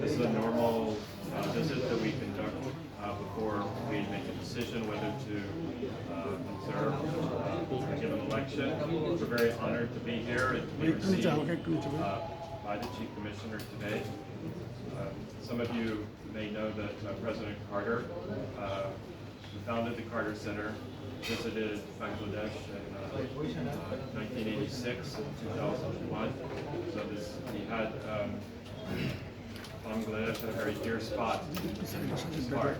This is a normal uh, visit that we conduct uh, before we make a decision whether to uh, observe uh, a given election. We're very honored to be here and to be received uh, by the Chief Commissioner today. Uh, Some of you may know that uh, President Carter, uh, founded the Carter Center, visited Bangladesh in uh, uh, 1986 and 2001. So this, he had um, Bangladesh had a very dear spot in heart.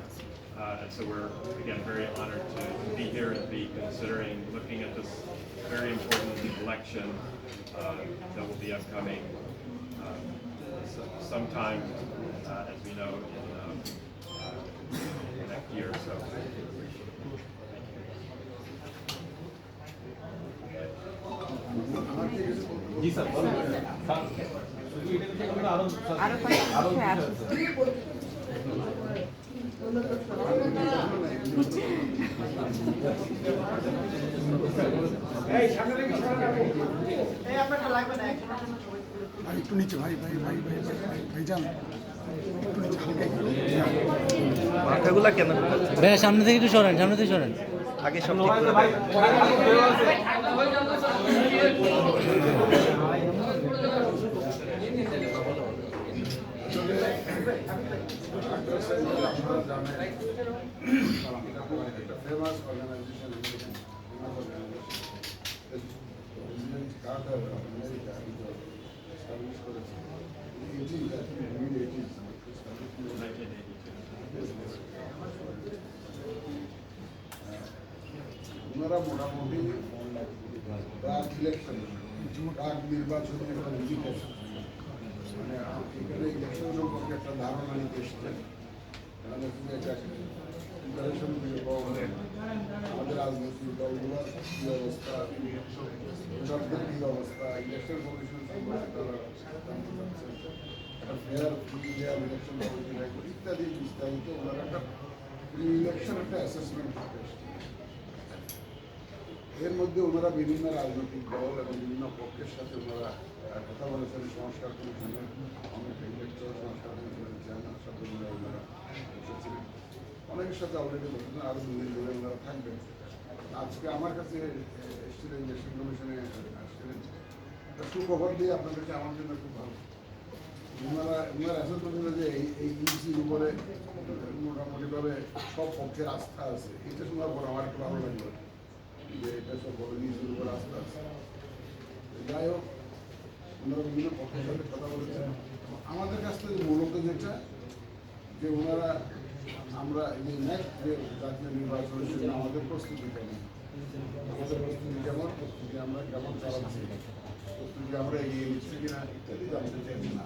Uh, and so we're, again, very honored to be here and be considering looking at this very important election uh, that will be upcoming s- sometime, uh, as we know, in um, uh, next year or so. জি sir বলুন sir শুধু এটা থেকে আমরা আরও আরও একটু নিচে ভাই ভাই ভাই ভাই যান কেন ভাইয়া সামনে থেকে একটু সরেন সামনে থেকে সরেন আগে সব ঠিক করে ভাই famous organization president Carter America establish করেছে এটি মিড এইটিজ 1982. ওনারা মোটামুটি প্রাক ইলেকশন প্রাক নির্বাচনী একটা ভিজিট মানে এখানে ইলেকশন সম্পর্কে একটা ধারণা নিতে এসছেন তাহলে তুমি এটা প্রিপারেশন দিয়ে পাওয়া আমাদের রাজনৈতিক দলগুলোর কী অবস্থা, সরকারের কী অবস্থা, ইলেকশন কমিশন সম্পর্কে তারা জানতে চাচ্ছেন একটা ফেয়ার ফেয়ার ইলেকশন কমিশন ইত্যাদি বিস্তারিত ওনারা একটা ইলেকশন একটা অ্যাসেসমেন্ট এর মধ্যে ওনারা বিভিন্ন রাজনৈতিক দল এবং বিভিন্ন পক্ষের সাথে ওনারা কথা বলেছেন, সংস্কার কমিশনের অনেক সংস্কার কমিশনের চেয়ারম্যান সাথে ওনারা বসেছিলেন অনেকের সাথে অলরেডি বসেছেন আরও দুদিন ধরে ওনারা থাকবেন। আজকে আমার কাছে এসেছিলেন, ইলেকশন কমিশনে আসছিলেন। একটা সুখবর দিয়ে আপনাদেরকে আমার জন্য খুব ভালো। ওনারা ওনারা অ্যাসেসমেন্ট হলো যে এই এই ইউসির উপরে মোটামুটিভাবে সব পক্ষের আস্থা আছে। এটা শোনার পর আমার একটু ভালো লাগল। যে এটা সব বড় ইউসির উপর আস্থা আছে তো যাই হোক ওনারা বিভিন্ন পক্ষের সাথে কথা বলেছেন আমাদের কাছ থেকে মূলত যেটা, যে ওনারা আমরা এই নেক্সট যে জাতীয় নির্বাচনের জন্য আমাদের প্রস্তুতি কেমন? আমাদের প্রস্তুতি কেমন? প্রস্তুতি আমরা কেমন চালাচ্ছি? প্রস্তুতি আমরা এগিয়ে নিচ্ছি কিনা ইত্যাদি জানতে চাইছেন